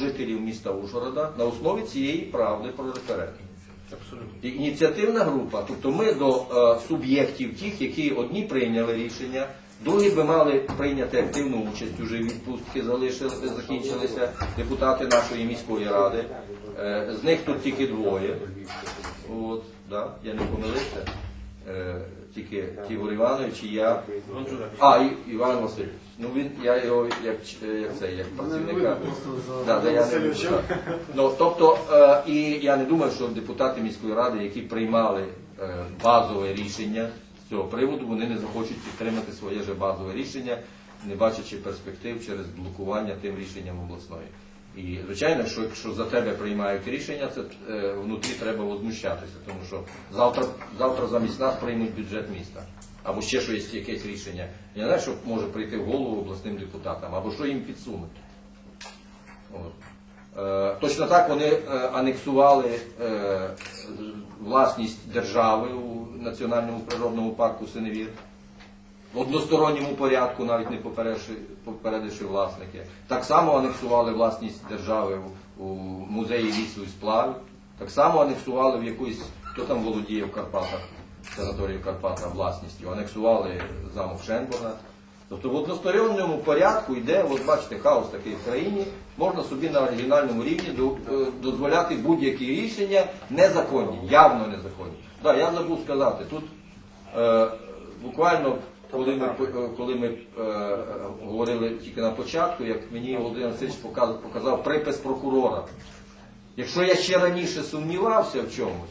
жителів міста Ужгорода на основі цієї правди про референдум. Абсолютно. Ініціативна група, тобто ми до е, суб'єктів, тих, які одні прийняли рішення, другі би мали прийняти активну участь, уже відпустки залишили, закінчилися депутати нашої міської ради. Е, з них тут тільки двоє. От, да, я не помилився. Е, тільки Тігор Іванович і я. А, і Іван Васильович. Ну він, я його як, як це, як працівника. Да, да, я не буду, так. ну, тобто, е, і я не думаю, що депутати міської ради, які приймали е, базове рішення з цього приводу, вони не захочуть підтримати своє же базове рішення, не бачачи перспектив через блокування тим рішенням обласної. І звичайно, що якщо за тебе приймають рішення, це е, внутрі треба возмущатися, тому що завтра, завтра замість нас приймуть бюджет міста. Або ще щось якесь рішення. Я знаю, що може прийти в голову обласним депутатам, або що їм підсунуть. От. Е, Точно так вони е, анексували е, власність держави у Національному природному парку Синевір. В односторонньому порядку, навіть не попередивши, власники. Так само анексували власність держави у, музеї лісу і сплавів. Так само анексували в якусь, хто там володіє в Карпатах, санаторії Карпата власністю, анексували замок Шенборна. Тобто в односторонньому порядку йде, от бачите, хаос такий в країні, можна собі на оригінальному рівні е, дозволяти будь-які рішення незаконні, явно незаконні. Так, я забув сказати, тут е, буквально, коли ми, е, коли ми е, говорили тільки на початку, як мені Володимир Васильович показав, показав припис прокурора. Якщо я ще раніше сумнівався в чомусь,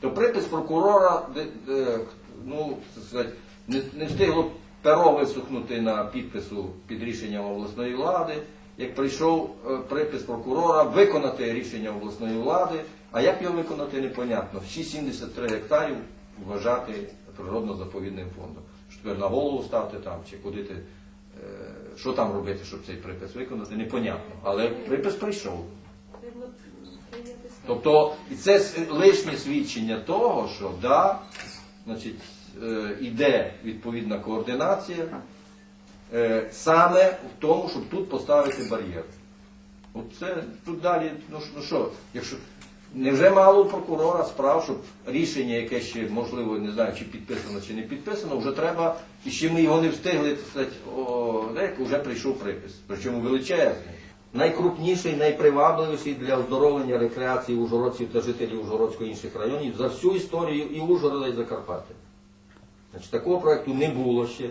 то припис прокурора де- де, ну, сказати, не, не встигло перо висохнути на підпису під рішенням обласної влади. Як прийшов е, припис прокурора виконати рішення обласної влади, а як його виконати, непонятно. Всі 73 гектарів вважати природно-заповідним фондом. Тепер на голову ставити там, чи куди ти, е, що там робити, щоб цей припис виконати, непонятно. Але припис прийшов. Тобто і це лишнє свідчення того, що да, значить, е, іде відповідна координація е, саме в тому, щоб тут поставити бар'єр. От це тут далі, ну, ну що, якщо невже мало у прокурора справ, щоб рішення, яке ще можливо, не знаю, чи підписано, чи не підписано, вже треба, і ще ми його не встигли, о, деяко вже прийшов припис, причому величезний. Найкрупніший, найпривабливіший для оздоровлення рекреації ужгородців та жителів Ужгородської і інших районів за всю історію і Ужгорода, і Закарпаття. Значить, такого проекту не було ще.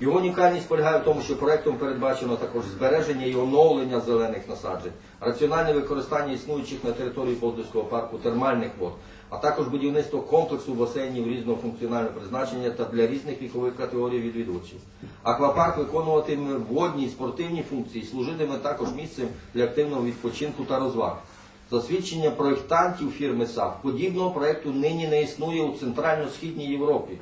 Його унікальність полягає в тому, що проектом передбачено також збереження і оновлення зелених насаджень, раціональне використання існуючих на території Подільського парку термальних вод, а також будівництво комплексу басейнів різного функціонального призначення та для різних вікових категорій відвідувачів. Аквапарк виконуватиме водні і спортивні функції, служитиме також місцем для активного відпочинку та розваг. За свідченням проєктантів фірми САП, подібного проєкту нині не існує у Центрально-Східній Європі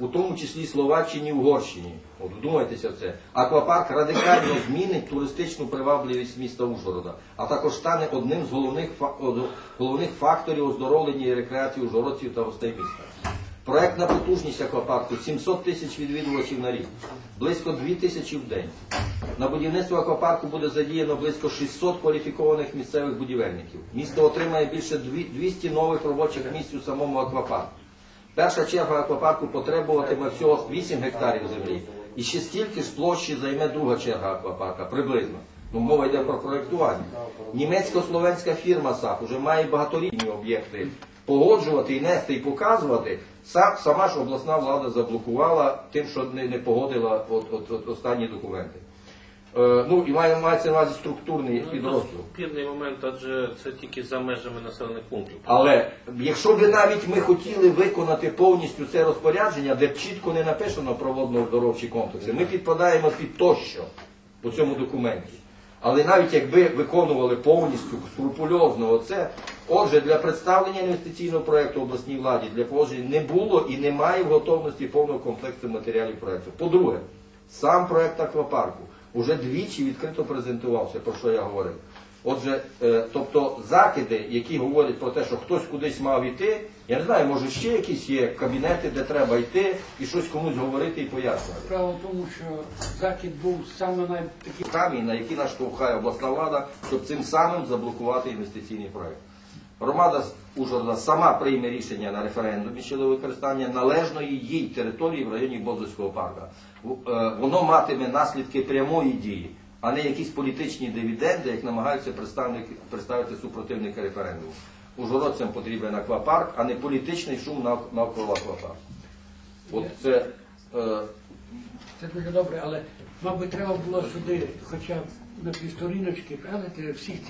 у тому числі Словаччині, і Угорщині. От вдумайтеся в це. Аквапарк радикально змінить туристичну привабливість міста Ужгорода, а також стане одним з головних, головних факторів оздоровлення і рекреації ужгородців та гостей міста. Проектна потужність аквапарку 700 тисяч відвідувачів на рік, близько 2 тисячі в день. На будівництво аквапарку буде задіяно близько 600 кваліфікованих місцевих будівельників. Місто отримає більше 200 нових робочих місць у самому аквапарку. Перша черга аквапарку потребуватиме всього 8 гектарів землі. І ще стільки ж площі займе друга черга аквапарка, приблизно. Ну, мова йде про проєктування. Німецько-словенська фірма САП вже має багаторічні об'єкти погоджувати і нести і показувати. Са- Сама ж обласна влада заблокувала тим, що не, не погодила от, от, от останні документи. Е, ну і має, мається на увазі структурний Ну, підрозділ. Спірний момент, адже це тільки за межами населених пунктів. Але якщо б навіть ми хотіли виконати повністю це розпорядження, де б чітко не написано про водно-оздоровчі комплекси, ми підпадаємо під тощо по цьому документі. Але навіть якби виконували повністю скрупульозно оце, отже, для представлення інвестиційного проєкту обласній владі для погодження не було і немає в готовності повного комплексу матеріалів проєкту. По-друге, сам проєкт аквапарку уже двічі відкрито презентувався, про що я говорив. Отже, е, тобто закиди, які говорять про те, що хтось кудись мав йти, я не знаю, може ще якісь є кабінети, де треба йти і щось комусь говорити і пояснювати. Справа в тому, що захід був саме на такий Камінь, на які наштовхає обласна влада, щоб цим самим заблокувати інвестиційний проект. Громада Ужгорода сама прийме рішення на референдумі щодо використання належної їй території в районі Бозовського парка. Е, Воно матиме наслідки прямої дії, а не якісь політичні дивіденди, як намагаються представити супротивники референдуму. Ужгородцям потрібен аквапарк, а не політичний шум навколо аквапарку. От це е, Це дуже добре, але мабуть треба було сюди хоча б на півсторіночки, правильно, всіх